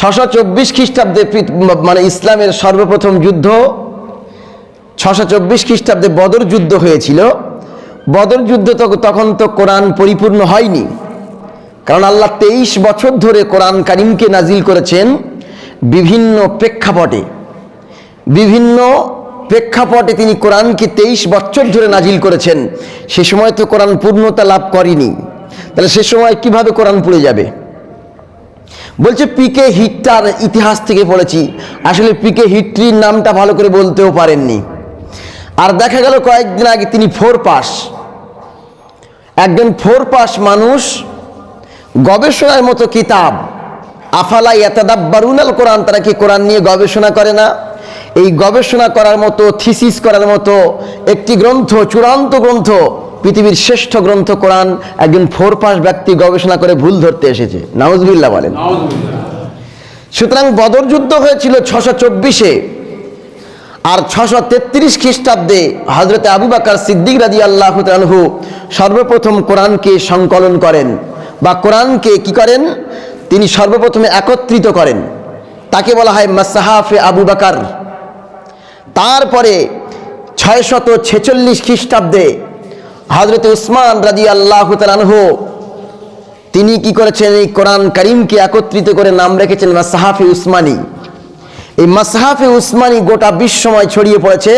ছশো চব্বিশ খ্রিস্টাব্দে মানে ইসলামের সর্বপ্রথম যুদ্ধ, ছশো চব্বিশ খ্রিস্টাব্দে বদর যুদ্ধ হয়েছিল। বদর যুদ্ধ তো তখন তো কোরআন পরিপূর্ণ হয়নি। কারণ আল্লাহ তেইশ বছর ধরে কোরআন কারিমকে নাজিল করেছেন বিভিন্ন প্রেক্ষাপটে। বিভিন্ন প্রেক্ষাপটে তিনি কোরআনকে তেইশ বছর ধরে নাজিল করেছেন। সে সময় তো কোরআন পূর্ণতা লাভ করেনি। তাহলে সে সময় কীভাবে কোরআন পড়ে যাবে? বলছে পিকে হিটটার ইতিহাস থেকে পড়েছি। আসলে পিকে হিটটির নামটা ভালো করে বলতেও পারেননি। আর দেখা গেল কয়েকদিন আগে তিনি ফোর পাস। একজন ফোর পাস মানুষ, গবেষণার মতো কিতাব। আফালা ইয়াতাদাব্বারুনাল কোরআন, তারা কি কোরআন নিয়ে গবেষণা করে না? এই গবেষণা করার মতো, থিসিস করার মতো একটি গ্রন্থ, চূড়ান্ত গ্রন্থ পৃথিবীর শ্রেষ্ঠ গ্রন্থ কোরআন একজন ফোর পাস ব্যক্তি গবেষণা করে ভুল ধরতে এসেছে। নাউজবিল্লাহ বলেন। সুতরাং বদর যুদ্ধ হয়েছিল ছশো চব্বিশে আর ছশো তেত্রিশ খ্রিস্টাব্দে হজরতে আবু বাকার সিদ্দিক রাজি আল্লাহ তানহু সর্বপ্রথম কোরআনকে সংকলন করেন। বা কোরআনকে কি করেন? তিনি সর্বপ্রথমে একত্রিত করেন। তাকে বলা হয় মাসাহাফে আবু বাকার। তারপরে ছয়শত ছেচল্লিশ খ্রিস্টাব্দে হজরত উসমান রাজি আল্লাহ তানহু তিনি কি করেছেন? এই কোরআন করিমকে একত্রিত করে নাম রেখেছেন মাসাহাফি উসমানী। এই মাসহাফে উসমানী গোটা বিশ্বময় ছড়িয়ে পড়েছে।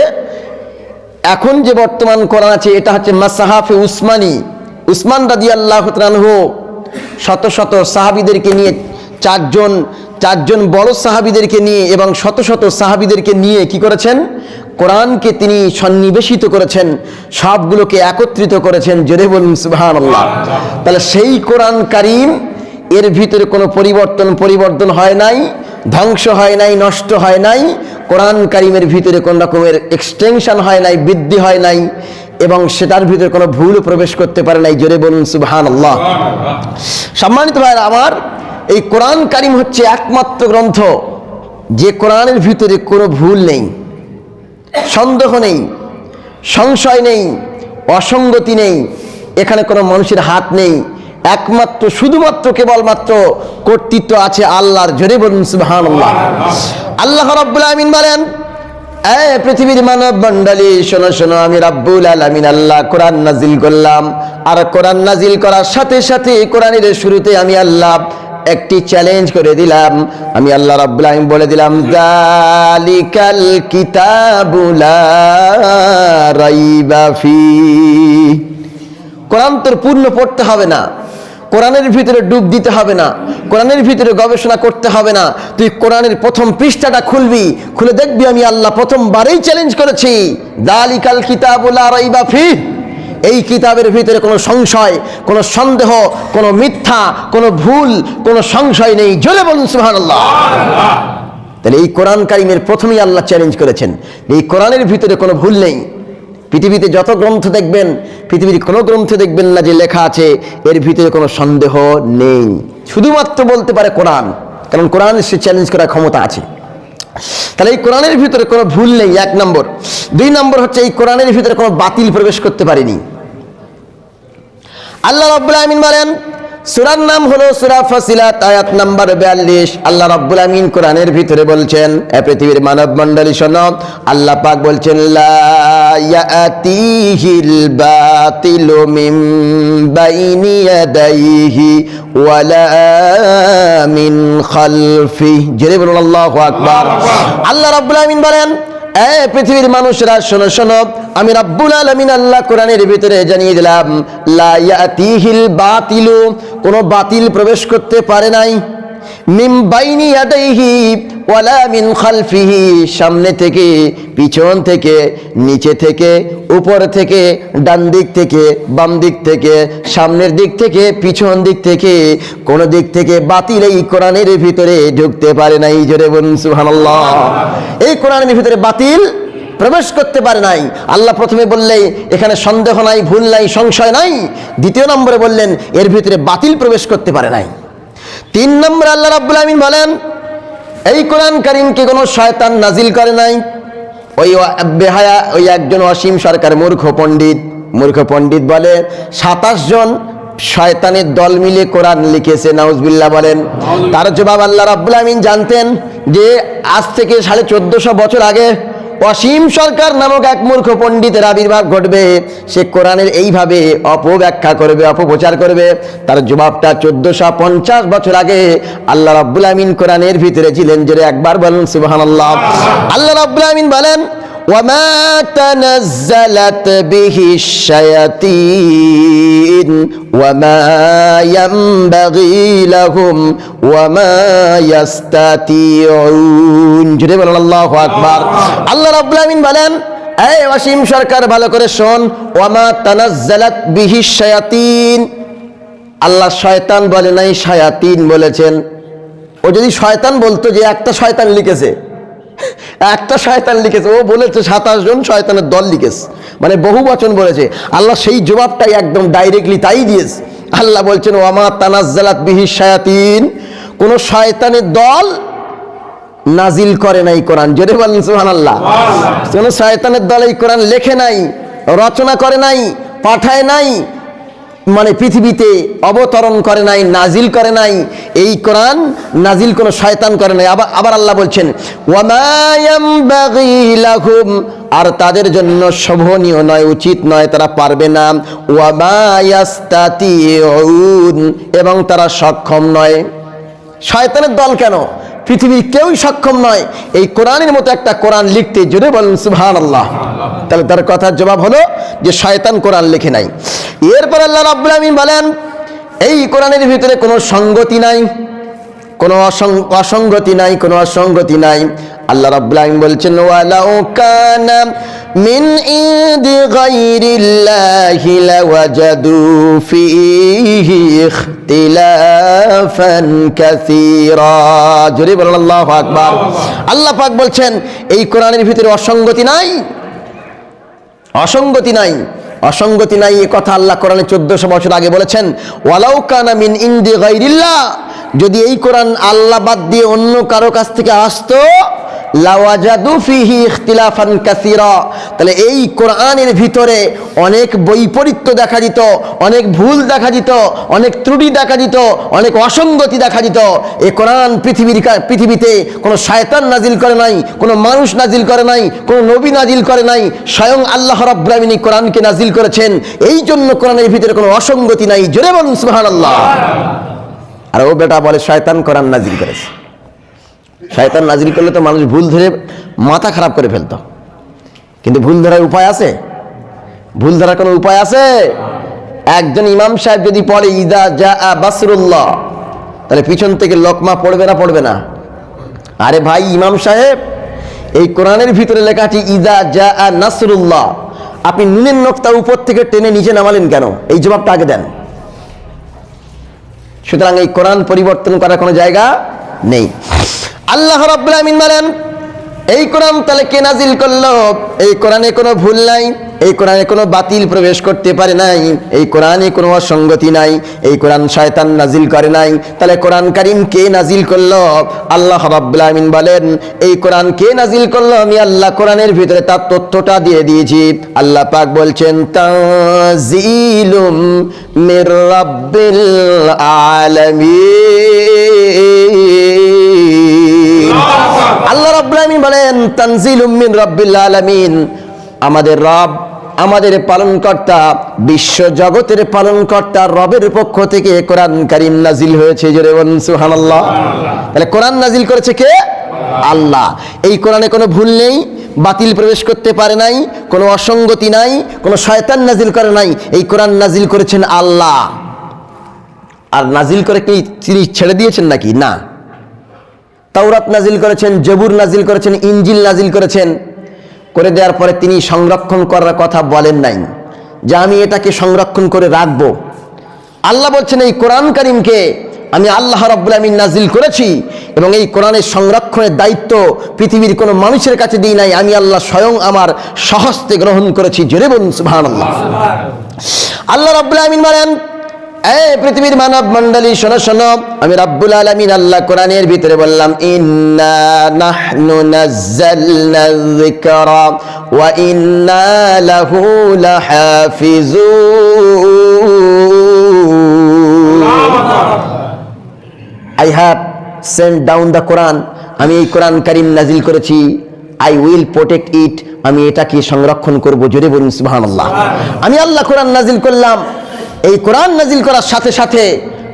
এখন যে বর্তমান কোরআন আছে, এটা হচ্ছে মাসাহাফে উসমানী। উসমান রাদি আল্লাহ শত শত সাহাবিদেরকে নিয়ে, চারজন চারজন বড় সাহাবিদেরকে নিয়ে এবং শত শত সাহাবিদেরকে নিয়ে কি করেছেন? কোরআনকে তিনি সন্নিবেশিত করেছেন, সবগুলোকে একত্রিত করেছেন জোরে বলুন সুবহান আল্লাহ তাহলে সেই কোরআন কারিম, এর ভিতরে কোনো পরিবর্তন পরিবর্তন হয় নাই, ধ্বংস হয় নাই, নষ্ট হয় নাই, কোরআন কারিমের ভিতরে কোন রকমের এক্সটেনশন হয় নাই, বৃদ্ধি হয় নাই, এবং সেটার ভিতরে কোনো ভুল প্রবেশ করতে পারে নাই, জোরে বলুন সুবহান আল্লাহ সম্মানিত ভাইরা আমার এই কোরআন কারিম হচ্ছে একমাত্র গ্রন্থ, যে কোরআনের ভিতরে কোনো ভুল নেই। সন্দেহ নেই, সংশয় নেই, অসঙ্গতি নেই, এখানে কোনো মানুষের হাত নেই। একমাত্র, শুধুমাত্র, কেবলমাত্র কর্তৃত্ব আছে আল্লাহর জোরে বলুন সুবহান আল্লাহ রব্বুল আমিন বলেন, এ পৃথিবীর মানব মণ্ডলী, শোনো শোনো, আমি রাব্বুল আলামিন, আল্লাহ কোরআন নাজিল করলাম। আর কোরআন নাজিল করার সাথে সাথে কোরআনের শুরুতে আমি আল্লাহ একটি চ্যালেঞ্জ করে দিলাম। আমি আল্লাহ আলামিন বলে দিলাম জালিকাল কিতাবুলা ফি। কোরআন তোর পূর্ণ পড়তে হবে না। কোরআনের ভিতরে ডুব দিতে হবে না। কোরআনের ভিতরে গবেষণা করতে হবে না। তুই কোরআনের প্রথম পৃষ্ঠাটা খুলবি, খুলে দেখবি, আমি আল্লাহ প্রথমবারেই চ্যালেঞ্জ করেছি, দালিকাল কিতাবুলা রাইবা ফি। এই কিতাবের ভিতরে কোনো সংশয়, কোনো সন্দেহ, কোনো মিথ্যা, কোনো ভুল, কোনো সংশয় নেই। জলে বলুন, সুবহানাল্লাহ। তাহলে এই কোরআন কারিমের প্রথমেই আল্লাহ চ্যালেঞ্জ করেছেন এই কোরআনের ভিতরে কোনো ভুল নেই। পৃথিবীতে যত গ্রন্থ দেখবেন, পৃথিবীর কোনো গ্রন্থ দেখবেন না যে লেখা আছে, এর ভিতরে কোনো সন্দেহ নেই। শুধুমাত্র বলতে পারে কোরআন, কারণ কোরআন সে চ্যালেঞ্জ করার ক্ষমতা আছে। তাহলে এই কোরআনের ভিতরে কোনো ভুল নেই, এক নম্বর। দুই নম্বর হচ্ছে এই কোরআনের ভিতরে কোনো বাতিল প্রবেশ করতে পারেনি। আল্লাহ রাব্বুল আমিন বলেন সুরার নাম হলো সুরা ফাসিলাত আয়াত নাম্বার 42 আল্লাহ রাব্বুল আমিন কোরআনের ভিতরে বলছেন এ পৃথিবীর মানব মণ্ডলী শোনো। আল্লাহ পাক বলছেন লা ইয়াতিহিল বাতিলু মিন বাইনি ইয়াদাইহি ওয়ালা মিন খালফি। জেরে বলুন আল্লাহু আকবার। আল্লাহ রাব্বুল আমিন বলেন এ পৃথিবীর মানুষরা, শোনো শোনো, আমি রাব্বুল আলামিন আল্লাহ কোরআনের ভিতরে জানিয়ে দিলাম, লা ইয়াতিহিল বাতিলু, কোনো বাতিল প্রবেশ করতে পারে নাই। মিম বাইনি ইয়াদাইহি ওয়ালা মিন খালফিহি, সামনে থেকে, পিছন থেকে, নিচে থেকে, উপর থেকে, ডান দিক থেকে, বাম দিক থেকে, সামনের দিক থেকে, পিছন দিক থেকে, কোন দিক থেকে বাতিল এই কোরআনের ভিতরে ঢুকতে পারে নাই, জোরে বলুন এই কোরআনের ভিতরে বাতিল প্রবেশ করতে পারে নাই। আল্লাহ প্রথমে বললেই, এখানে সন্দেহ নাই, ভুল নাই, সংশয় নাই। দ্বিতীয় নম্বরে বললেন, এর ভিতরে বাতিল প্রবেশ করতে পারে নাই। তিন নম্বর আল্লাহ রাব্বুল আমিন বলেন, এই কোরআন কারিমকে কোনো শয়তান নাজিল করে নাই। ওই বেহায়া, ওই একজন অসীম সরকার মূর্খ পণ্ডিত। মূর্খ পণ্ডিত বলে, সাতাশ জন শয়তানের দল মিলে কোরআন লিখেছে, নাউজবিল্লাহ বলেন। তার জবাব আল্লাহ রাব্বুল আমিন জানতেন যে, আজ থেকে সাড়ে চোদ্দশো বছর আগে অসীম সরকার নামক এক মূর্খ পণ্ডিতের আবির্ভাব ঘটবে। সে কোরআনের এইভাবে অপব্যাখ্যা করবে, অপপ্রচার করবে। তার জবাবটা চোদ্দশো পঞ্চাশ বছর আগে আল্লাহ রাব্বুল আমিন কোরআনের ভিতরে ছিলেন যে একবার বলেন, সুবহানাল্লাহ। আল্লাহ রাব্বুল আমিন বলেন وما تنزلت به الشياطين وما ينبغي لهم وما يستطيعون জুড়ে বলেন আল্লাহু আকবার আল্লাহ রাব্বুল আমিন বলেন এই অসীম সরকার ভালো করে শোন ওয়ামা তানাজ্জালাত বিহি শায়াতিন আল্লাহ শয়তান বলে নাই শায়াতিন বলেছেন ও যদি শয়তান বলতো যে একটা শয়তান লিখেছে একটা শয়তান লিখেছে ও বলেছে সাতাশ জন শয়তানের দল লিখেছে। মানে বহু বচন বলেছে। আল্লাহ সেই জবাবটাই একদম ডাইরেক্টলি তাই দিয়েছে। আল্লাহ বলছেন ওয়ামা তানাজ্জালাত বিহি শায়াতিন। কোন শয়তানের দল নাজিল করে নাই কোরআন। জোরে বলেন সুবহানাল্লাহ। কোন শয়তানের দল এই কোরআন লেখে নাই রচনা করে নাই পাঠায় নাই মানে পৃথিবীতে অবতরণ করে নাই, নাজিল করে নাই। এই কোরআন নাজিল কোনো শয়তান করে নাই। আবার আবার আল্লাহ বলছেন আর তাদের জন্য শোভনীয় নয়, উচিত নয়, তারা পারবে না। ওয়ামায়াস্তাতিউন এবং তারা সক্ষম নয়। শয়তানের দল কেন? পৃথিবীর কেউই সক্ষম নয়। এই কোরআনের মতো একটা কোরআন লিখতে জোরে বলেন সুবহান আল্লাহ তাহলে তার কথার জবাব হলো যে শয়তান কোরআন লিখে নাই। এরপর আল্লাহ রাব্বুল আমিন বলেন, এই কোরআনের ভিতরে কোনো সঙ্গতি নাই, কোনো অসং- অসঙ্গতি নাই, কোনো অসঙ্গতি নাই। আল্লাহ রাব্বুল আমিন বলছেন, ওয়ালাউ কানা মিন ইনদি গায়রিল্লাহি লাওয়াজাদু فيه اختلافا كثيرا। জোরে বলেন, আল্লাহু আকবার। আল্লাহ পাক বলছেন, এই কোরআনের ভিতরে অসঙ্গতি নাই? অসঙ্গতি নাই। অসঙ্গতি নাই এ কথা আল্লাহ কোরআনে চোদ্দশো বছর আগে বলেছেন, ওয়ালাউ কানা মিন ইন্দি গাইরিল্লাহ যদি এই কোরআন আল্লাহ বাদ দিয়ে অন্য কারও কাছ থেকে আসতো তাহলে এই কোরআনের ভিতরে অনেক বৈপরীত্য দেখা দিত, অনেক ভুল দেখা দিত, অনেক ত্রুটি দেখা দিত, অনেক অসঙ্গতি দেখা দিত। এই কোরআন পৃথিবীর পৃথিবীতে কোনো শয়তান নাজিল করে নাই, কোনো মানুষ নাজিল করে নাই, কোনো নবী নাজিল করে নাই, স্বয়ং আল্লাহ এই কোরআনকে নাজিল করেছেন। এই জন্য কোরআনের ভিতরে কোনো অসঙ্গতি নাই। জোরে বলুন, সুবহানাল্লাহ। আর ও বেটা বলে, শয়তান কোরআন নাজিল করেছে। শয়তান নাজিল করলে তো মানুষ ভুল ধরে মাথা খারাপ করে ফেলতো। কিন্তু ভুল ধরার উপায় আছে? ভুল ধরার কোনো উপায় আছে? একজন ইমাম সাহেব যদি পড়ে, ইদা যা বাসরুল্লাহ তাহলে পিছন থেকে লোকমা পড়বে না পড়বে না? আরে ভাই, ইমাম সাহেব, এই কোরআনের ভিতরে লেখাটি, ইদা যা নাসরুল্লাহ আপনি নুনের নোকতা উপর থেকে টেনে নিচে নামালেন কেন? এই জবাবটা আগে দেন। সুতরাং এই কোরআন পরিবর্তন করার কোনো জায়গা নেই। আল্লাহ রব্বুল আমিন বলেন, এই কোরআন তাহলে কে নাজিল করল? এই কোরআনে কোনো ভুল নাই। এই কোরআনে কোনো বাতিল প্রবেশ করতে পারে নাই এই কোরআনে কোনো অসঙ্গতি নাই এই কোরআন শয়তান নাজিল করে নাই। তাহলে কোরআন কারিম কে নাজিল করল? আল্লাহ রাব্বুল আমিন বলেন এই কোরআন কে নাজিল করল? আমি আল্লাহ কোরআনের ভিতরে তার তথ্যটা দিয়ে দিয়েছি। আল্লাহ পাক বলছেন তাজিলুম মির রাব্বিল আলামিন। আল্লাহ রাব্বুল আলামিন বলেন তানজিলুম মিন রাব্বিল আলামিন। আমাদের রব আমাদের পালনকর্তা, বিশ্ব জগতের পালনকর্তা, রবের পক্ষ থেকে কোরআন কারিম নাজিল হয়েছে। তাহলে কোরআন নাজিল করেছে কে? আল্লাহ। এই কোরআনে কোনো ভুল নেই, বাতিল প্রবেশ করতে পারে নাই, কোনো অসঙ্গতি নাই, কোনো শয়তান নাজিল করে নাই। এই কোরআন নাজিল করেছেন আল্লাহ। আর নাজিল করে কি তিনি ছেড়ে দিয়েছেন নাকি? না। তাওরাত নাজিল করেছেন, জবুর নাজিল করেছেন ইঞ্জিল নাজিল করেছেন। করে দেওয়ার পরে তিনি সংরক্ষণ করার কথা বলেন নাই। যে আমি এটাকে সংরক্ষণ করে রাখব। আল্লাহ বলছেন, এই কোরআন কারিমকে আমি আল্লাহ রব্বুল আমিন নাজিল করেছি এবং এই কোরআনের সংরক্ষণের দায়িত্ব পৃথিবীর কোনো মানুষের কাছে দিই নাই। আমি আল্লাহ স্বয়ং আমার সহস্তে গ্রহণ করেছি। জোরে বলুন আল্লাহ রাব্বুল আমিন বলেন এ পৃথিবীর মানব মণ্ডলী, শোনো শোনো। আমি রাব্বুল আলামিন আল্লাহ কোরআনের ভিতরে বললাম, ইন্না নাহনু নাযালনা যিকরা ওয়া ইন্না লাহু লাহাফিজুন। I have send down the Quran আমি এই কোরআন কারিম নাজিল করেছি। আই উইল প্রোটেক্ট ইট আমি এটাকে সংরক্ষণ করব। জোরে বলুন, সুবহানাল্লাহ। আমি আল্লাহ কোরআন নাজিল করলাম। এই কোরআন নাজিল করার সাথে সাথে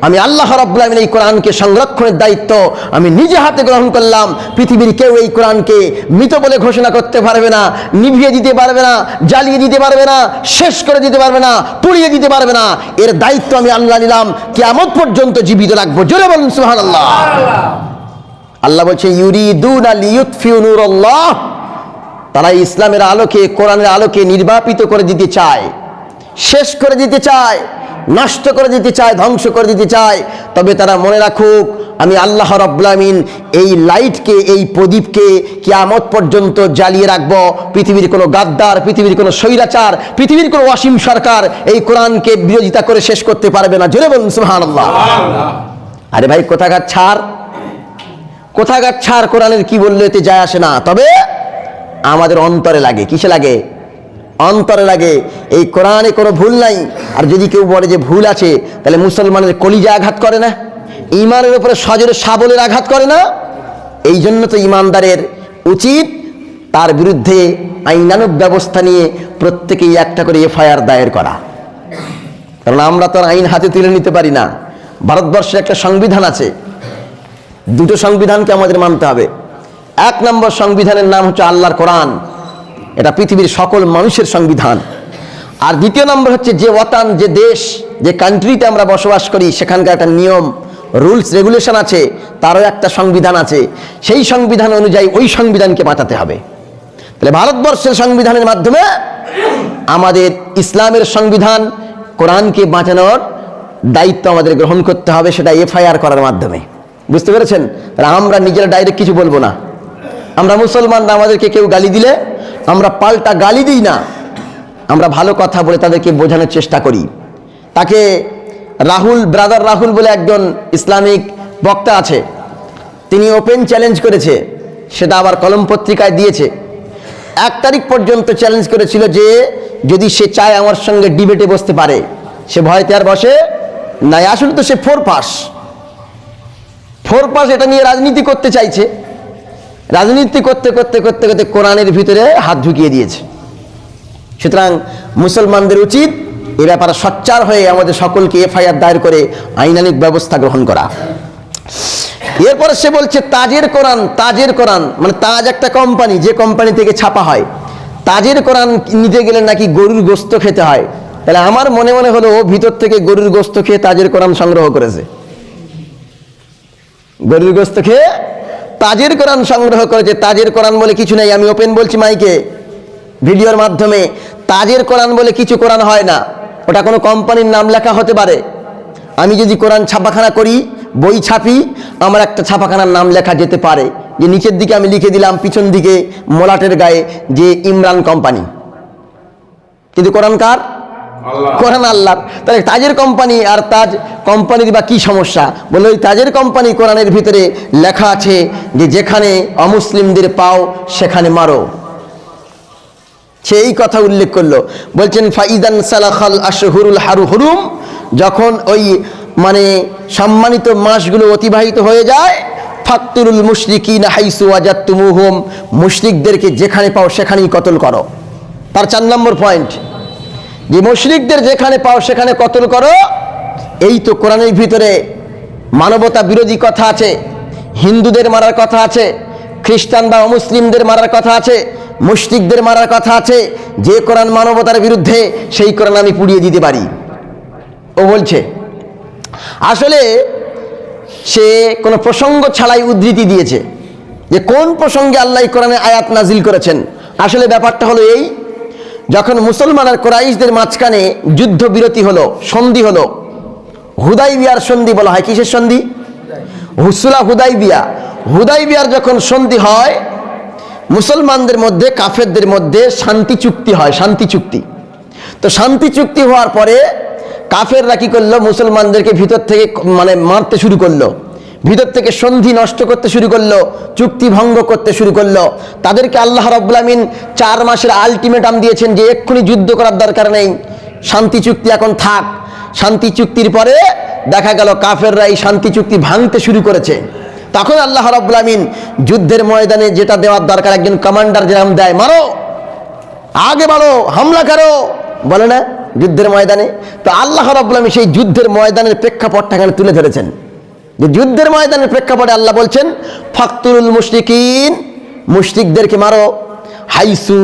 আমি আল্লাহ রাব্বুল এই কোরআনকে সংরক্ষণের দায়িত্ব আমি নিজে হাতে গ্রহণ করলাম। পৃথিবীর কেউ এই কোরআনকে মৃত বলে ঘোষণা করতে পারবে না, নিভিয়ে দিতে পারবে না, জ্বালিয়ে দিতে পারবে না, শেষ করে দিতে পারবে না, পুড়িয়ে দিতে পারবে না। এর দায়িত্ব আমি আল্লাহ নিলাম। কিয়ামত পর্যন্ত জীবিত রাখব। জোরে বলুন, সুবহানাল্লাহ। আল্লাহ আল্লাহ বলছে, ইউরিদুন লিইউতফিউ নূরাল্লাহ। তারা ইসলামের আলোকে, কোরআনের আলোকে নির্বাপিত করে দিতে চায়, শেষ করে দিতে চায়। নষ্ট করে দিতে চায় ধ্বংস করে দিতে চায় তবে তারা মনে রাখুক আমি আল্লাহ রব্লামিন এই লাইটকে এই প্রদীপকে কিয়ামত পর্যন্ত জ্বালিয়ে রাখব। পৃথিবীর কোনো গাদ্দার পৃথিবীর কোনো স্বৈরাচার পৃথিবীর কোনো অসীম সরকার এই কোরআনকে বিরোধিতা করে শেষ করতে পারবে না। জোরে বলুন সুবহানাল্লাহ। আরে ভাই কোথাকার ছাড়? কোথাকার ছাড় কোরআনের কি বললে এতে যায় আসে না। তবে আমাদের অন্তরে লাগে কিসে লাগে? অন্তরে লাগে। এই কোরআনে কোনো ভুল নাই। আর যদি কেউ বলে যে ভুল আছে, তাহলে মুসলমানের কলিজা আঘাত করে না। ইমানের উপরে সজরে সাবলের আঘাত করে না। এই জন্য তো ইমানদারের উচিত তার বিরুদ্ধে আইনানুক ব্যবস্থা নিয়ে প্রত্যেকেই একটা করে এফআইআর দায়ের করা। কারণ আমরা তো আইন হাতে তুলে নিতে পারি না। ভারতবর্ষে একটা সংবিধান আছে। দুটো সংবিধানকে আমাদের মানতে হবে। এক নম্বর সংবিধানের নাম হচ্ছে আল্লাহর কোরআন। এটা পৃথিবীর সকল মানুষের সংবিধান। আর দ্বিতীয় নম্বর হচ্ছে যে ওয়াতান, যে দেশ, যে কান্ট্রিতে আমরা বসবাস করি, সেখানকার একটা নিয়ম রুলস রেগুলেশন আছে, তারও একটা সংবিধান আছে। সেই সংবিধান অনুযায়ী ওই সংবিধানকে বাঁচাতে হবে। তাহলে ভারতবর্ষের সংবিধানের মাধ্যমে আমাদের ইসলামের সংবিধান, কোরআনকে বাঁচানোর দায়িত্ব আমাদের গ্রহণ করতে হবে, সেটা এফআইআর করার মাধ্যমে। বুঝতে পেরেছেন? আমরা নিজেরা ডাইরেক্ট কিছু বলব না। আমরা মুসলমানরা আমাদেরকে কেউ গালি দিলে আমরা পাল্টা গালি দিই না। আমরা ভালো কথা বলে তাদেরকে বোঝানোর চেষ্টা করি। তাকে রাহুল ব্রাদার রাহুল বলে একজন ইসলামিক বক্তা আছে। তিনি ওপেন চ্যালেঞ্জ করেছে। সেটা আবার কলম পত্রিকায় দিয়েছে। এক তারিখ পর্যন্ত চ্যালেঞ্জ করেছিল যে, যদি সে চায় আমার সঙ্গে ডিবেটে বসতে পারে, সে ভয়তে আর বসে নাই। আসলে তো সে ফোর পাস ফোর পাস এটা নিয়ে রাজনীতি করতে চাইছে। রাজনীতি করতে করতে করতে করতে কোরআনের ভিতরে হাত ঢুকিয়ে দিয়েছে। সুতরাং মুসলমানদের উচিত এ ব্যাপারে সচ্চার হয়ে আমাদের সকলকে এফআইআর দায়ের করে আইনানিক ব্যবস্থা গ্রহণ করা। এরপরে সে বলছে, তাজের কোরআন তাজের কোরআন মানে তাজ একটা কোম্পানি, যে কোম্পানি থেকে ছাপা হয়। তাজের কোরআন নিতে গেলে নাকি গরুর গোস্ত খেতে হয়। তাহলে আমার মনে মনে হলো ও ভিতর থেকে গরুর গোস্ত খেয়ে তাজের কোরআন সংগ্রহ করেছে। গরুর গোস্ত খেয়ে তাজের কোরআন সংগ্রহ করেছে তাজের কোরআন বলে কিছু নেই, আমি ওপেন বলছি মাইকে ভিডিওর মাধ্যমে তাজের কোরআন বলে কিছু কোরআন হয় না। ওটা কোনো কোম্পানির নাম লেখা হতে পারে। আমি যদি কোরআন ছাপাখানা করি, বই ছাপি, আমার একটা ছাপাখানার নাম লেখা যেতে পারে। যে নিচের দিকে আমি লিখে দিলাম, পিছন দিকে মলাটের গায়ে যে ইমরান কোম্পানি কিন্তু কোরআন কার? কোরআন আল্লাহ। তাহলে তাজের কোম্পানি আর তাজ কোম্পানির বা কি সমস্যা? বলে ওই তাজের কোম্পানি কোরআনের ভিতরে লেখা আছে যে যেখানে অমুসলিমদের পাও, সেখানে মারো। সেই কথা উল্লেখ করল। বলছেন, ফাইদান সালাখাল আশহুরুল হারু হুরুম যখন ওই মানে সম্মানিত মাসগুলো অতিবাহিত হয়ে যায়, ফাক্তুরুল মুশরিকিন হাইসু আজাত্তুমুহুম মুশরিকদেরকে যেখানে পাও সেখানেই কতল করো। তার চার নম্বর পয়েন্ট যে মুশরিকদের যেখানে পাও সেখানে কতল করো। এই তো কোরআনের ভিতরে মানবতা বিরোধী কথা আছে, হিন্দুদের মারার কথা আছে, খ্রিস্টান বা অমুসলিমদের মারার কথা আছে, মুশরিকদের মারার কথা আছে, যে কোরআন মানবতার বিরুদ্ধে সেই কোরআন আমি পুড়িয়ে দিতে পারি। ও বলছে, আসলে সে কোনো প্রসঙ্গ ছাড়াই উদ্ধৃতি দিয়েছে যে কোন প্রসঙ্গে আল্লাহ কোরআনে আয়াত নাজিল করেছেন। আসলে ব্যাপারটা হলো এই যখন মুসলমান আর কোরাইশদের মাঝখানে যুদ্ধ বিরতি হলো, সন্ধি হলো হুদাই বিয়ার সন্ধি বলা হয়, কিসের সন্ধি? হুসুলা হুদাই বিয়া হুদাই বিয়ার যখন সন্ধি হয়, মুসলমানদের মধ্যে, কাফেরদের মধ্যে শান্তি চুক্তি হয়, শান্তি চুক্তি। তো শান্তি চুক্তি হওয়ার পরে কাফেররা কি করল? মুসলমানদেরকে ভিতর থেকে মানে মারতে শুরু করল। ভিতর থেকে সন্ধি নষ্ট করতে শুরু করল, চুক্তি ভঙ্গ করতে শুরু করল। তাদেরকে আল্লাহ রব্বুল আমিন চার মাসের আলটিমেটাম দিয়েছেন যে এক্ষুনি যুদ্ধ করার দরকার নেই। শান্তি চুক্তি এখন থাক। শান্তি চুক্তির পরে দেখা গেল কাফেররা এই শান্তি চুক্তি ভাঙতে শুরু করেছে। তখন আল্লাহ রাব্বুল আমিন যুদ্ধের ময়দানে যেটা দেওয়ার দরকার, একজন কমান্ডার যেরকম দেয়, মারো, আগে বাড়ো, হামলা করো। বলে না, যুদ্ধের ময়দানে। তো আল্লাহ রাব্বুল আমিন সেই যুদ্ধের ময়দানের প্রেক্ষাপটটা এখানে তুলে ধরেছেন। যে যুদ্ধের ময়দানের প্রেক্ষাপটে আল্লাহ বলছেন ফাকতুরুল মুশরিকিন, মুশরিকদেরকে মারো। হাইসু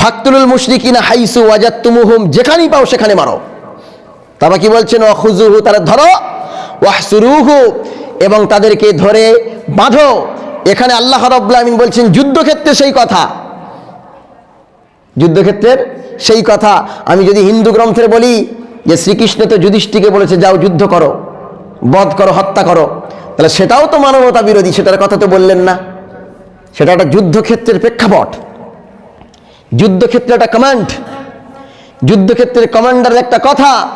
ফাকতুরুল মুশরিকিন হাইসু ওয়াজাত্তুমুহুম, যেখানেই পাও সেখানে মারো। তারপর কি বলছেন? অখুজুহু তারা ধরো, ওয়াহসুরুহু, এবং তাদেরকে ধরে বাঁধো। এখানে আল্লাহ রাব্বুল আমিন বলছেন, যুদ্ধক্ষেত্রে সেই কথা। যুদ্ধক্ষেত্রের সেই কথা। আমি যদি হিন্দু গ্রন্থের বলি যে শ্রীকৃষ্ণ তো যুধিষ্ঠিকে বলেছে, যাও, যুদ্ধ করো। বধ করো, হত্যা করো। তাহলে সেটাও তো মানবতা বিরোধী, সেটার কথা তো বললেন না। সেটা একটা যুদ্ধক্ষেত্রের প্রেক্ষাপট। যুদ্ধক্ষেত্রে একটা কমান্ড যুদ্ধক্ষেত্রের কমান্ডারের একটা কথা।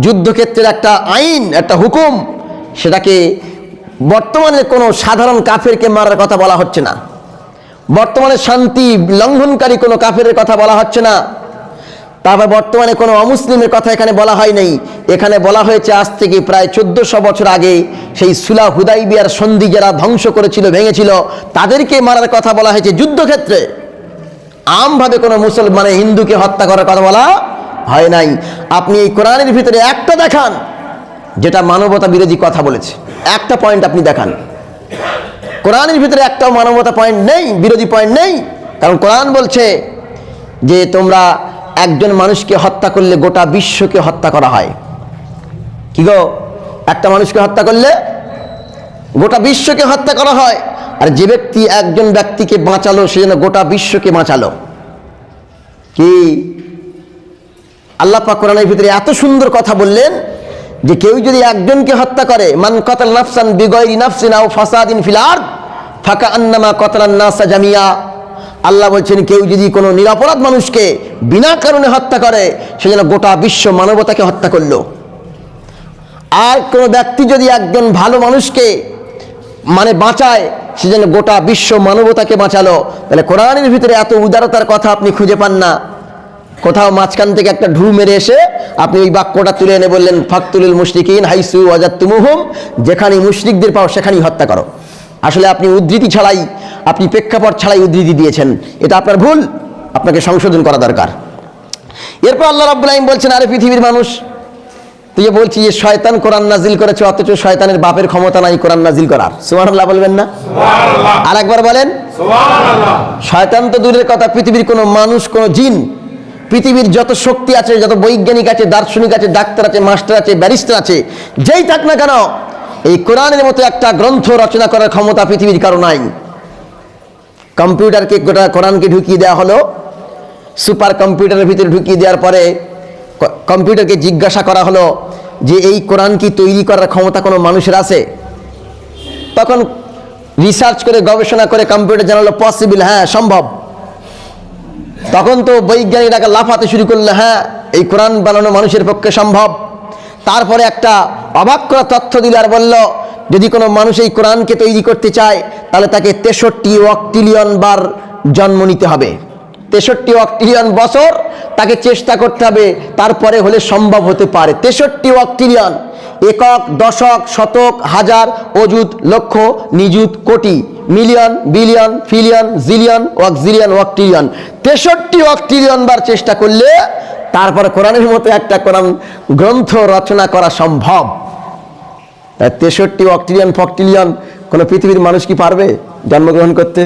যুদ্ধক্ষেত্রের একটা আইন, একটা হুকুম। সেটাকে বর্তমানে কোনো সাধারণ কাফেরকে মারার কথা বলা হচ্ছে না। বর্তমানে শান্তি লঙ্ঘনকারী কোনো কাফের কথা বলা হচ্ছে না। তারপর বর্তমানে কোনো অমুসলিমের কথা এখানে বলা হয় নাই। এখানে বলা হয়েছে, আজ থেকে প্রায় চোদ্দশো বছর আগে সেই সুলা হুদাইবিয়ার সন্ধি যারা ধ্বংস করেছিল, ভেঙেছিল, তাদেরকে মারার কথা বলা হয়েছে যুদ্ধক্ষেত্রে। আমভাবে কোনো মুসলমানে হিন্দুকে হত্যা করার কথা বলা হয় নাই। আপনি এই কোরআনের ভিতরে একটা দেখান, যেটা মানবতা বিরোধী কথা বলেছে। একটা পয়েন্ট আপনি দেখান। কোরআনের ভিতরে একটাও মানবতা পয়েন্ট নেই, বিরোধী পয়েন্ট নেই। কারণ কোরআন বলছে যে তোমরা একজন মানুষকে হত্যা করলে গোটা বিশ্বকে হত্যা করা হয়। কি গো? একটা মানুষকে হত্যা করলে গোটা বিশ্বকে হত্যা করা হয়। আর যে ব্যক্তি একজন ব্যক্তিকে বাঁচালো, সে যেন গোটা বিশ্বকে বাঁচালো। কি? আল্লাহ কোরআনের ভিতরে এত সুন্দর কথা বললেন যে কেউ যদি একজনকে হত্যা করে, মান কতাল নাফসান বিগয়রি নাফসিন আও ফাসাদিন ফিল আরদ, ফাকা আন্নামা নাসা জামিয়া আল্লাহ বলছেন, কেউ যদি কোনো নিরাপরাধ মানুষকে বিনা কারণে হত্যা করে, সে যেন গোটা বিশ্ব মানবতাকে হত্যা করল। আর কোনো ব্যক্তি যদি একজন ভালো মানুষকে মানে বাঁচায়, সে যেন গোটা বিশ্ব মানবতাকে বাঁচালো, তাহলে কোরআনের ভিতরে এত উদারতার কথা আপনি খুঁজে পান না। কোথাও মাঝখান থেকে একটা ঢু মেরে এসে আপনি ওই বাক্যটা তুলে এনে বললেন, ফাকতুলুল মুশরিকিন হাইসু ওয়াজাত্তুমুহুম যেখানে মুশরিকদের পাও সেখানেই হত্যা করো। আসলে আপনি উদ্ধৃতি ছাড়াই আপনি প্রেক্ষাপট ছাড়াই উদ্ধৃতি দিয়েছেন। এটা আপনার ভুল আপনাকে সংশোধন করা দরকার। এরপর আল্লাহ রাব্বুল আলামিন বলছেন আরে পৃথিবীর মানুষ তুই যে বলছি যে শয়তান কোরআন নাজিল করেছে অথচ শয়তানের বাপের ক্ষমতা নাই কোরআন নাজিল করার। সুবহানাল্লাহ বলবেন না? আর একবার বলেন শয়তান তো দূরের কথা পৃথিবীর কোনো মানুষ কোনো জিন পৃথিবীর যত শক্তি আছে যত বৈজ্ঞানিক আছে দার্শনিক আছে ডাক্তার আছে মাস্টার আছে ব্যারিস্টার আছে যেই থাক না কেন এই কোরআনের মতো একটা গ্রন্থ রচনা করার ক্ষমতা পৃথিবীর কারও নাই। কম্পিউটারকে গোটা কোরআনকে ঢুকিয়ে দেওয়া হলো। সুপার কম্পিউটারের ভিতরে ঢুকিয়ে দেওয়ার পরে কম্পিউটারকে জিজ্ঞাসা করা হলো যে এই কোরআন কি তৈরি করার ক্ষমতা কোনো মানুষের আছে? তখন রিসার্চ করে, গবেষণা করে কম্পিউটার জানালো পসিবল হ্যাঁ সম্ভব। তখন তো বৈজ্ঞানিকরা লাফাতে শুরু করল হ্যাঁ এই কোরআন বানানো মানুষের পক্ষে সম্ভব। তারপরে একটা অবাক করা তথ্য দিল আর বলল, যদি কোনো মানুষ এই কোরআনকে তৈরি করতে চায়, তাহলে তাকে তেষট্টি অক্টিলিয়ন বার জন্ম নিতে হবে। তেষট্টি অক্টিলিয়ন বছর তাকে চেষ্টা করতে হবে, তারপরে হলে সম্ভব হতে পারে। তেষট্টি অক্টিলিয়ন একক, দশক, শতক, হাজার, অযুত, লক্ষ, নিযুত, কোটি, মিলিয়ন, বিলিয়ন, ফিলিয়ন, জিলিয়ন ওয়াক্সিলিয়ন ওয়াক্টিলিয়ন তেষট্টি অক্টিলিয়ন বার চেষ্টা করলে তারপর কোরআনের মতো একটা কোরআন গ্রন্থ রচনা করা সম্ভব। তেষট্টি অক্টিলিয়ন, ফক্টিলিয়ন কোনো পৃথিবীর মানুষ কি পারবে জন্মগ্রহণ করতে?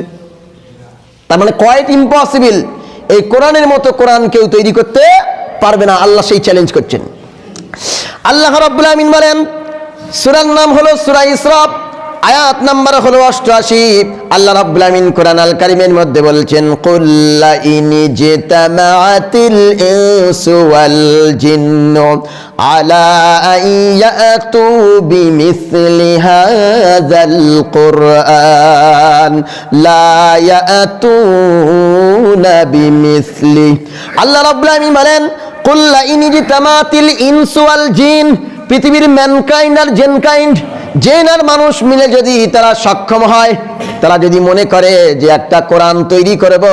তার মানে কোয়াইট ইম্পসিবল এই কোরআনের মতো কোরআন কেউ তৈরি করতে পারবে না, আল্লাহ সেই চ্যালেঞ্জ করছেন। আল্লাহ রাব্বুল আমিন বলেন, সূরার নাম হলো সূরা ইসরাফ আয়াত নাম্বার হলো অষ্টআশি। আল্লাহ রাব্বুল আমিন কোরআন আল কারিমের মধ্যে বলছেন কুল্লা ইনি জিতামাআতিল ইনসু ওয়াল জিন্নু আলা আইয়াতু বিমিসলি হাযাল কুরআন, লা ইয়াতুনা বিমিসলি। আল্লাহ রাব্বুল আমিন বলেন কুল্লা ইনিজি তামাতিল ইনসুয়াল জিন, পৃথিবীর ম্যানকাইন্ড আর জেনকাইন্ড জেন আর মানুষ মিলে যদি তারা সক্ষম হয়, তারা যদি মনে করে যে একটা কোরআন তৈরি করব,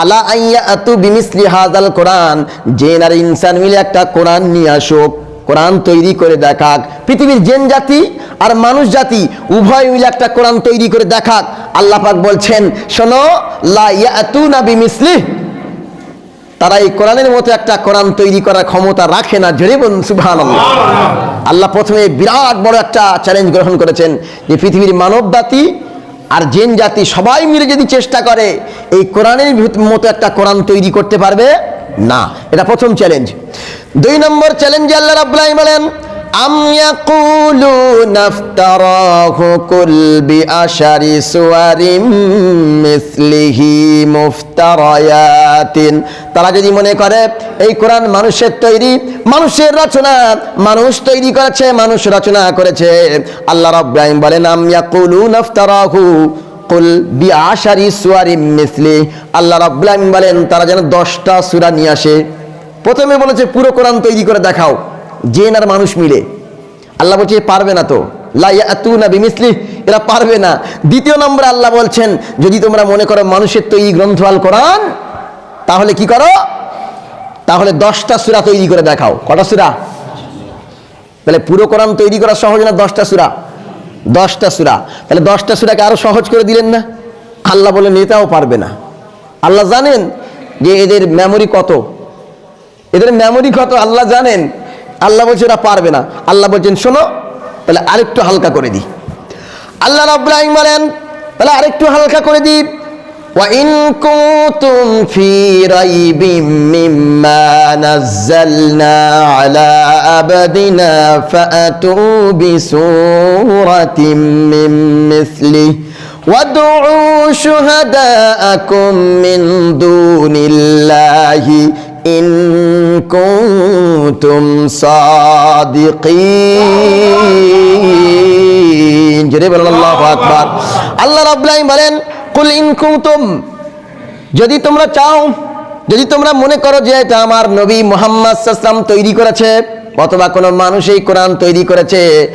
আলা আইয়া আতু বিমিসলি হাজাল কোরআন, জেন আর ইনসান মিলে একটা কোরআন নিয়ে আসুক, কোরআন তৈরি করে দেখাক। পৃথিবীর জেন জাতি আর মানুষ জাতি উভয় মিলে একটা কোরআন তৈরি করে দেখাক। আল্লাহ পাক বলছেন, শোনো, লা ইয়াতুনা বিমিসলিহ তারা এই কোরআনের মতো একটা কোরআন তৈরি করার ক্ষমতা রাখে না, জোরে বলুন সুবহান আল্লাহ প্রথমে বিরাট বড় একটা চ্যালেঞ্জ গ্রহণ করেছেন যে পৃথিবীর মানব জাতি আর জেন জাতি সবাই মিলে যদি চেষ্টা করে এই কোরআনের মতো একটা কোরআন তৈরি করতে পারবে, না। এটা প্রথম চ্যালেঞ্জ দুই নম্বর চ্যালেঞ্জ আল্লাহ রাবুল্লাহ বলেন আম ইয়াকুলুনা ইফতারাহু কুল বিআশারি সুওয়ারিম মিসলিহি মুফতারায়াতিন। তারা যদি মনে করে, এই কোরআন মানুষের তৈরি, মানুষের রচনা, মানুষ তৈরি করেছে, মানুষ রচনা করেছে। আল্লাহ রাব্বুল আলামিন বলেন, আম ইয়াকুলুনা ইফতারাহু কুল বিআশারি সুওয়ারিম মিসলি আল্লাহ রাব্বুল আলামিন বলেন, তারা যেন 10টা সূরা নিয়ে আসে। প্রথমে বলেছে, পুরো কোরআন তৈরি করে দেখাও। জেন আর মানুষ মিলে। আল্লাহ বলছে পারবে না তো। এরা পারবে না। দ্বিতীয় নম্বরে আল্লাহ বলছেন, যদি তোমরা মনে করো মানুষের তৈরি গ্রন্থ আল কোরআন, তাহলে কি করো? তাহলে দশটা সুরা তৈরি করে দেখাও। কটা সুরা? তাহলে পুরো কোরআন তৈরি করা সহজ না দশটা সুরা? দশটা সুরা। তাহলে দশটা সুরাকে আরও সহজ করে দিলেন না? আল্লাহ বলে, নেতাও পারবে না। আল্লাহ জানেন যে এদের মেমোরি কত। এদের মেমোরি কত, আল্লাহ জানেন। আল্লাহ বলছে ওরা পারবে না আল্লাহ বলছেন শোনো তাহলে আরেকটু হালকা করে দিই আল্লাহ রাব্বুল আলামিন বলেন তাহলে আরেকটু হালকা করে দিই وإن كنتم في ريب مما نزلنا على عبدنا فأتوا بسورة من مثله وادعوا شهداءكم من دون الله إن كنتم صادقين জোরে বলেন আল্লাহু আকবার আল্লাহ রাব্বুল আলামিন বলেন কুল ইন কুনতুম যদি তোমরা চাও যদি তোমরা মনে করো যে এটা আমার নবী মোহাম্মদ সাল্লাম তৈরি করেছে অথবা কোনো মানুষ এই কোরআন তৈরি করেছে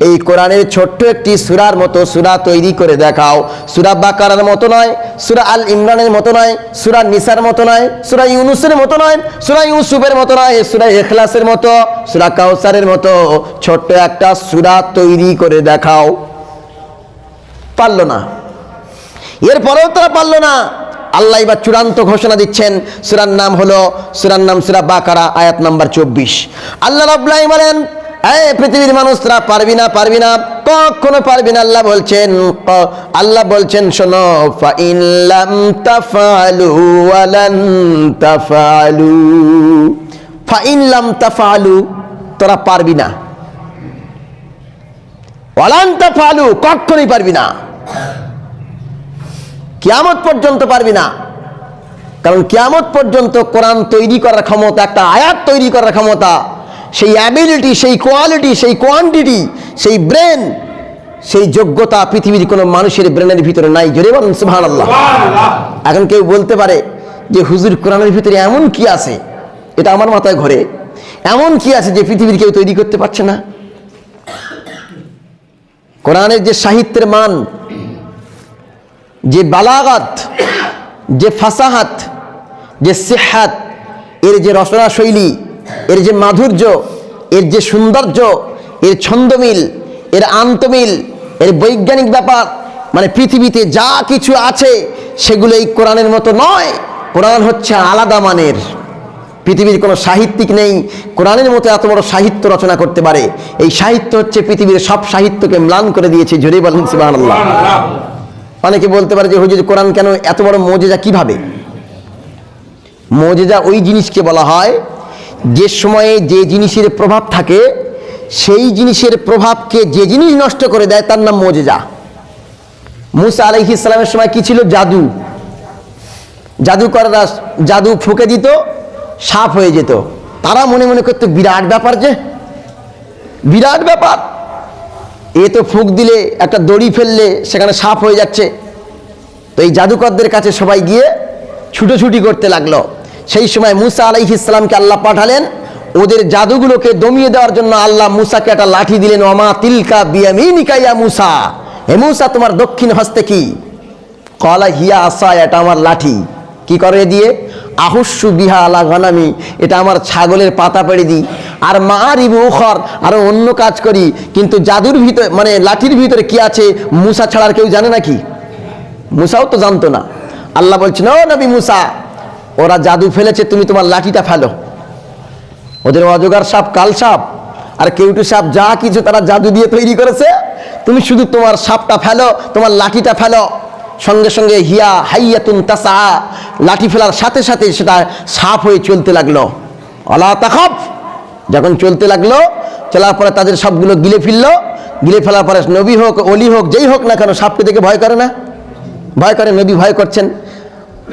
এই কোরআনের ছোট্ট একটি সুরার মতো সুরা তৈরি করে দেখাও। সুরা বাকারার মতো নয়, সুরা আল ইমরানের মতো নয়, সুরা নিসার মতো নয়, সুরা ইউনুসের মতো নয়, সুরা ইউসুফের মতো নয়, সুরা ইখলাসের মতো, সুরা কাউসারের মতো ছোট্ট একটা সুরা তৈরি করে দেখাও। পারল না। এরপরেও তারা পারল না। আল্লাহ এবার চূড়ান্ত ঘোষণা দিচ্ছেন। সুরার নাম হলো, সুরার নাম সুরা বাকারা, আয়াত নাম্বার চব্বিশ। আল্লাহ রাব্লাই বলেন এই পৃথিবীর মানুষ তোরা পারবি না পারবি না? কখনো পারবি না, আল্লাহ বলছেন আল্লাহ বলছেন, শোনো, ফাইন লাম তাফালু ওয়ালান তাফালু ফাইন লাম তাফালু তোরা পারবি না। ওয়ালান তাফালু কখনোই পারবি না। কিয়ামত পর্যন্ত পারবি না। কারণ কিয়ামত পর্যন্ত কোরআন তৈরি করার ক্ষমতা একটা আয়াত তৈরি করার ক্ষমতা সেই অ্যাবিলিটি সেই কোয়ালিটি সেই কোয়ান্টিটি সেই ব্রেন সেই যোগ্যতা পৃথিবীর কোনো মানুষের ব্রেনের ভিতরে নাই। জোরে বলুন সুবহান আল্লাহ এখন কেউ বলতে পারে যে হুজুর কোরআনের ভিতরে এমন কি আছে? এটা আমার মাথায় ঘরে। এমন কি আছে যে পৃথিবীর কেউ তৈরি করতে পারছে না? কোরআনের যে সাহিত্যের মান যে বালাগাত, যে ফাসাহাত, যে সেহাত এর যে রচনা শৈলী এর যে মাধুর্য, এর যে সৌন্দর্য, এর ছন্দমিল, এর আন্তমিল, এর বৈজ্ঞানিক ব্যাপার মানে পৃথিবীতে যা কিছু আছে সেগুলো এই কোরআনের মতো নয়। কোরআন হচ্ছে আলাদা মানের। পৃথিবীর কোনো সাহিত্যিক নেই, কোরআনের মতো এত বড় সাহিত্য রচনা করতে পারে। এই সাহিত্য হচ্ছে পৃথিবীর সব সাহিত্যকে ম্লান করে দিয়েছে, জোরে বলেন সুবহানাল্লাহ। অনেকে বলতে পারে যে, হুজুর, কোরআন কেন এত বড় মজেজা কীভাবে? মজেজা ওই জিনিসকে বলা হয়, যে সময়ে যে জিনিসের প্রভাব থাকে, সেই জিনিসের প্রভাবকে যে জিনিস নষ্ট করে দেয়, তার নাম মজেজা। মুসা আলাইহিস ইসলামের সময় কি ছিল? জাদু। জাদুকররা জাদু ফুঁকে দিত সাপ হয়ে যেত। তারা মনে মনে করতো, বিরাট ব্যাপার যে, বিরাট ব্যাপার। এ তো ফুঁক দিলে, একটা দড়ি ফেললে সেখানে সাপ হয়ে যাচ্ছে। তো এই জাদুকরদের কাছে সবাই গিয়ে ছুটোছুটি করতে লাগল। সেই সময় মুসা আলাইহ ইসলামকে আল্লাহ পাঠালেন, ওদের জাদুগুলোকে দমিয়ে দেওয়ার জন্য আল্লাহ মুসাকে একটা লাঠি দিলেন ওমা তিলকা বিয়ামিনিকা ইয়া মুসা, হে মুসা, তোমার দক্ষিণ হস্তে কি? কলা হিয়া আসা এটা আমার লাঠি। কি করে দিয়ে? আহুস্যু বিহা আলা গানামি, এটা আমার ছাগলের পাতা পেড়ে দিই। আর মা রিবু উখর আরও অন্য কাজ করি, কিন্তু জাদুর ভিতরে মানে লাঠির ভিতরে কি আছে, মুসা ছাড়ার কেউ জানে নাকি? মুসাও তো জানতো না। আল্লাহ বলছেন, ও নবী মুসা, ওরা জাদু ফেলেছে, তুমি তোমার লাঠিটা ফেলো। ওদের অজগার সাপ, কাল সাপ, আর কেউটু সাপ যা কিছু তারা জাদু দিয়ে তৈরি করেছে, তুমি শুধু তোমার সাপটা ফেলো, তোমার লাঠিটা ফেলো। সঙ্গে সঙ্গে হিয়া হাইয়াতুন তাসা লাঠি ফেলার সাথে সাথে সেটা সাফ হয়ে চলতে লাগল। অলা তাখফ, যখন চলতে লাগল, চলার পরে তাদের সবগুলো গিলে ফেলল। গিলে ফেলার পরে নবী হোক, অলি হোক, যেই হোক না কেন সাপকে দেখে ভয় করে না? ভয় করে, নবী ভয় করছেন।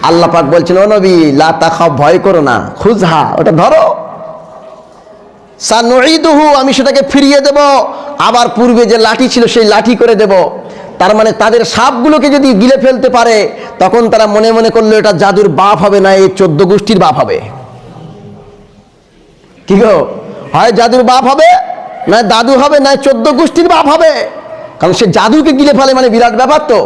আল্লাহ পাক বলছেন, ও নবী, লা তাখাফ, ভয় করো না। খুঁজহা, ওটা ধরো। সানুইদুহু আমি সেটাকে ফিরিয়ে দেব। আবার পূর্বে যে লাঠি ছিল, সেই লাঠি করে দেব। তার মানে তাদের সাপগুলোকে যদি গিলে ফেলতে পারে, তখন তারা মনে মনে করল, এটা জাদুর বাপ হবে না, এই চোদ্দ গোষ্ঠীর বাপ হবে। কি গো? হয় জাদুর বাপ হবে, না দাদু হবে, না চোদ্দ গোষ্ঠীর বাপ হবে? কারণ সে জাদুকে গিলে ফেলে মানে বিরাট ব্যাপার তো।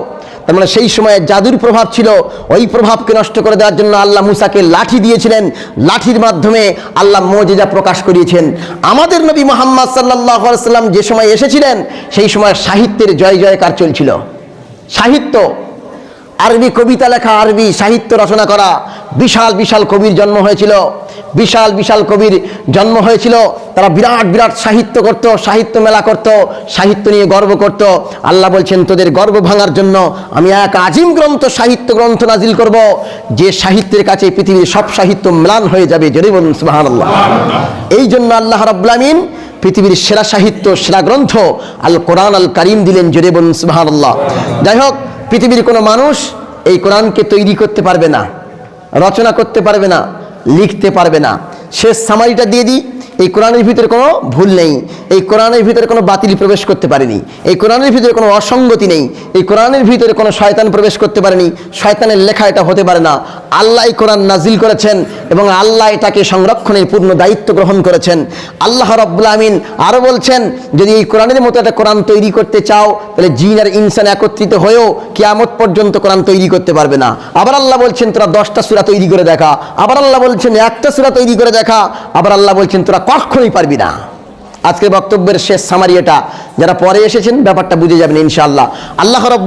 তার মানে সেই সময়ে জাদুর প্রভাব ছিল। ওই প্রভাবকে নষ্ট করে দেওয়ার জন্য আল্লাহ মুসাকে লাঠি দিয়েছিলেন। লাঠির মাধ্যমে আল্লাহ মজিজা প্রকাশ করিয়েছেন। আমাদের নবী মোহাম্মদ সাল্লাহ সাল্লাম যে সময় এসেছিলেন, সেই সময় সাহিত্যের জয় জয়কার চলছিল। সাহিত্য আরবি কবিতা লেখা, আরবি সাহিত্য রচনা করা। বিশাল বিশাল কবির জন্ম হয়েছিল। বিশাল বিশাল কবির জন্ম হয়েছিল। তারা বিরাট বিরাট সাহিত্য করত, সাহিত্য মেলা করত, সাহিত্য নিয়ে গর্ব করত। আল্লাহ বলছেন, তোদের গর্ব ভাঙার জন্য আমি এক আজিম গ্রন্থ, সাহিত্য গ্রন্থ নাজিল করব। যে সাহিত্যের কাছে পৃথিবীর সব সাহিত্য ম্লান হয়ে যাবে। বলুন, সুবহানাল্লাহ। এই জন্য আল্লাহ রাব্বুল পৃথিবীর সেরা সাহিত্য, সেরা গ্রন্থ আল কোরআন আল কারিম দিলেন। জোরে বলুন, সুবহানাল্লাহ। যাই হোক পৃথিবীর কোনো মানুষ এই কোরআনকে তৈরি করতে পারবে না, রচনা করতে পারবে না, লিখতে পারবে না। শেষ সামারিটা দিয়ে দিই। এই কোরআনের ভিতরে কোনো ভুল নেই, এই কোরআনের ভিতরে কোনো বাতিল প্রবেশ করতে পারেনি, এই কোরআনের ভিতরে কোনো অসঙ্গতি নেই, এই কোরআনের ভিতরে কোনো শয়তান প্রবেশ করতে পারেনি, শয়তানের লেখা এটা হতে পারে না। আল্লাহ এই কোরআন নাজিল করেছেন এবং আল্লাহ এটাকে সংরক্ষণের পূর্ণ দায়িত্ব গ্রহণ করেছেন। আল্লাহ রব্বুল আমিন আরও বলছেন, যদি এই কোরআনের মতো একটা কোরআন তৈরি করতে চাও, তাহলে জিন আর ইনসান একত্রিত হয়েও কিয়ামত পর্যন্ত কোরআন তৈরি করতে পারবে না। আবার আল্লাহ বলছেন, তোরা দশটা সুরা তৈরি করে দেখা। আবার আল্লাহ বলছেন, একটা সুরা তৈরি করে দেখা। আবার আল্লাহ বলছেন, তোরা কখনোই পারবি না। আজকের বক্তব্যের শেষ সামারি এটা। যারা পরে এসেছেন, ব্যাপারটা বুঝে যাবেন ইনশাআল্লাহ। আল্লাহ রব